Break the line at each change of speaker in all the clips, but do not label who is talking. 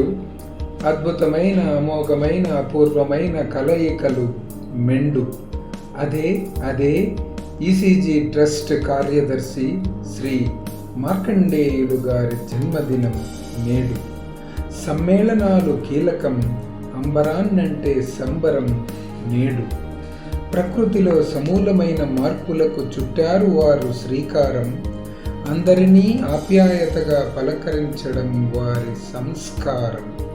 అద్భుతమైన అమోఘమైన అపూర్వమైన కలయికలు మెండు. అదే అదే ఈసీజీ ట్రస్ట్ కార్యదర్శి శ్రీ మార్కండేయులు గారి జన్మదినం నేడు. సమ్మేళనాలు కీలకం అంబరాన్నంటే సంబరం నేడు. ప్రకృతిలో సమూలమైన మార్పులకు చుట్టారు వారు శ్రీకారం అందరినీ ఆప్యాయతగా పలకరించడం వారి సంస్కారం.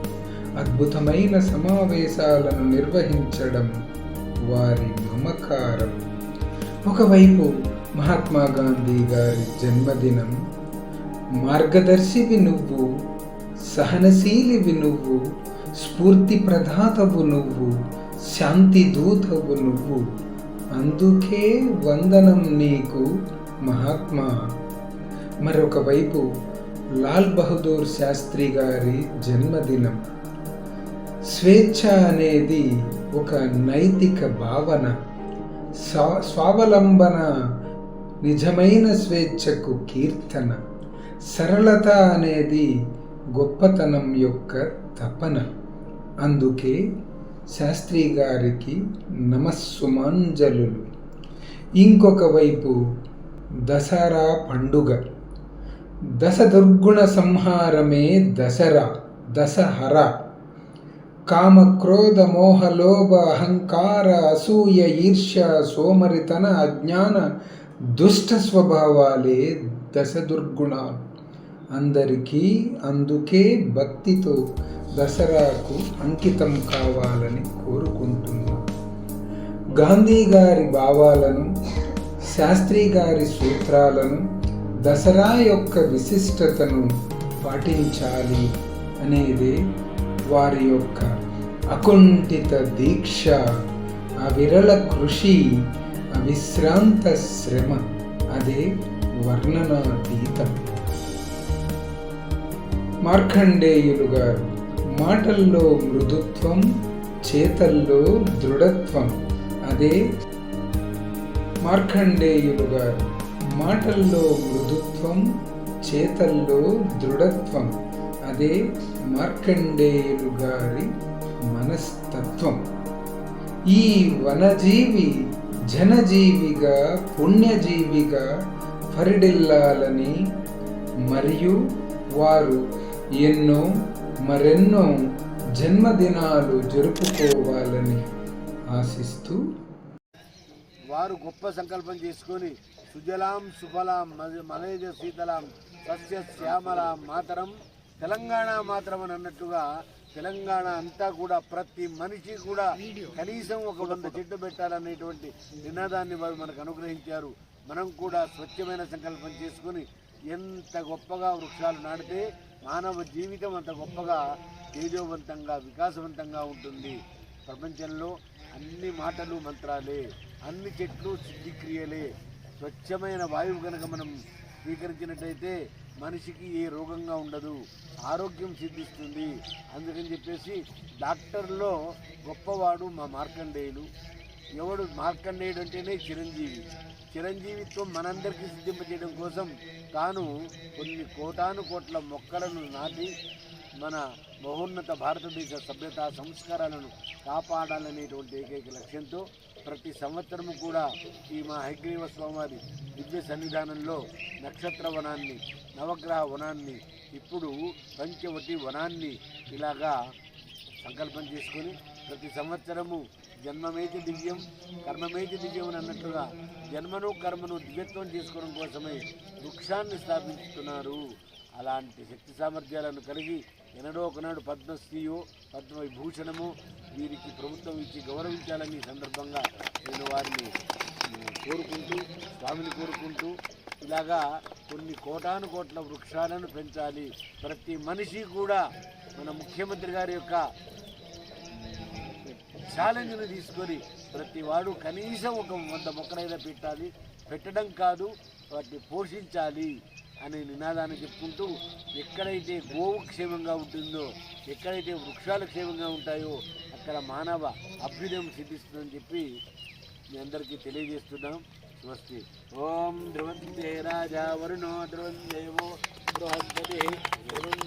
అద్భుతమైన సమావేశాలను నిర్వహించడం వారి మమకారం. ఒకవైపు మహాత్మా గాంధీ గారి జన్మదినం మార్గదర్శివి నువ్వు సహనశీలివి నువ్వు స్ఫూర్తి ప్రదాతవు నువ్వు శాంతి దూతవు నువ్వు. అందుకే వందనం నీకు మహాత్మా మరొక వైపు లాల్ బహదూర్ శాస్త్రి గారి జన్మదినం. స్వేచ్ఛ అనేది ఒక నైతిక భావన. స్వా- స్వావలంబన నిజమైన స్వేచ్ఛకు కీర్తన. సరళత అనేది గొప్పతనం యొక్క తపన. అందుకే శాస్త్రి గారికి నమస్సుమాంజలులు. ఇంకొక వైపు దసరా పండుగ. దశ దుర్గుణ సంహారమే దసరా దశహర. కామ క్రోధ మోహ లోభ అహంకార అసూయ ఈర్ష్య సోమరితన అజ్ఞాన దుష్ట స్వభావాలే దశ దుర్గుణాలు అందరికీ అందుకే భక్తితో దసరాకు అంకితం కావాలని కోరుకుంటున్నా. గాంధీ గారి భావాలను శాస్త్రి గారి సూత్రాలను దసరా యొక్క విశిష్టతను పాటించాలి అనేది వారి యొక్క అకుంఠిత దీక్ష అవిరళ కృషి అవిశ్రాంత శ్రమ అదే వర్ణనాతీతం. మార్కండేయులు గారు మాటల్లో మృదుత్వం చేతల్లో దృఢత్వం అదే మార్కండేయులు గారు. మాటల్లో మృదుత్వం చేతల్లో దృఢత్వం అదే మార్కండేయులు గారి మనస్తత్వం. ఈ వనజీవి జనజీవిగా పుణ్యజీవిగా పరిడిల్లాలని మరియు వారు ఎన్నో మరెన్నో జన్మదినాలు జరుపుకోవాలని ఆశిస్తూ
వారు గొప్ప సంకల్పం చేసుకొని సుజలాం సుఫలాం మలేజ శీతలాం సస్య శ్యామలాం మాతరం. తెలంగాణ మాత్రం అని అన్నట్టుగా తెలంగాణ అంతా కూడా ప్రతి మనిషి కూడా కనీసం ఒక వంద చెట్టు పెట్టాలనేటువంటి నినాదాన్ని వారు మనకు అనుగ్రహించారు. మనం కూడా స్వచ్ఛమైన సంకల్పం చేసుకొని ఎంత గొప్పగా వృక్షాలు నాటితే మానవ జీవితం అంత గొప్పగా తేజోవంతంగా వికాసవంతంగా ఉంటుంది. ప్రపంచంలో అన్ని మాటలు మంత్రాలే. అన్ని చెట్లు సిద్ధిక్రియలే స్వచ్ఛమైన వాయువు కనుక మనం స్వీకరించినట్టయితే మనిషికి ఏ రోగంగా ఉండదు. ఆరోగ్యం సిద్ధిస్తుంది. అందుకని చెప్పేసి డాక్టర్లో గొప్పవాడు మా మార్కండేయులు. ఎవడు మార్కండేయుడు అంటేనే చిరంజీవి. చిరంజీవిత్వం మనందరికీ సిద్ధింపజేయడం కోసం తాను కొన్ని కోటాను కోట్ల మొక్కలను నాటి మన మహోన్నత భారతదేశ సభ్యత సంస్కారాలను కాపాడాలనేటువంటి ఏకైక లక్ష్యంతో ప్రతి సంవత్సరము కూడా ఈ మా హైగ్రీవ స్వామివారి దివ్య సన్నిధానంలో నక్షత్ర వనాన్ని నవగ్రహ వనాన్ని ఇప్పుడు పంచవటి వనాన్ని ఇలాగా సంకల్పం చేసుకొని ప్రతి సంవత్సరము జన్మమేతి దివ్యం కర్మమేతి దివ్యం అని అన్నట్లుగా జన్మను కర్మను దివ్యత్వం చేసుకోవడం కోసమే వృక్షాన్ని స్థాపించుతున్నారు. అలాంటి శక్తి సామర్థ్యాలను కలిగి ఎన్నడో ఒకనాడు పద్మశ్రీయో పద్మవిభూషణము వీరికి ప్రభుత్వం ఇచ్చి గౌరవించాలని సందర్భంగా నేను వారిని కోరుకుంటూ స్వామిని కోరుకుంటూ ఇలాగా కొన్ని కోటాను కోట్ల వృక్షాలను పెంచాలి. ప్రతి మనిషి కూడా మన ముఖ్యమంత్రి గారి యొక్క ఛాలెంజ్ను తీసుకొని ప్రతి వాడు కనీసం ఒక వంద మొక్కలైనా పెట్టాలి. పెట్టడం కాదు వాటిని పోషించాలి. అనే నినాదాన్ని చెప్పుకుంటూ ఎక్కడైతే గోవు క్షేమంగా ఉంటుందో ఎక్కడైతే వృక్షాలు క్షేమంగా ఉంటాయో అక్కడ మానవ అభ్యుదయం సిద్ధిస్తుందని చెప్పి మీ అందరికీ తెలియజేస్తున్నాం. స్వస్తి ఓం ధ్రువంతే రాజా వరుణో ధ్రువందేవో బృహస్పతి. ధ్రువం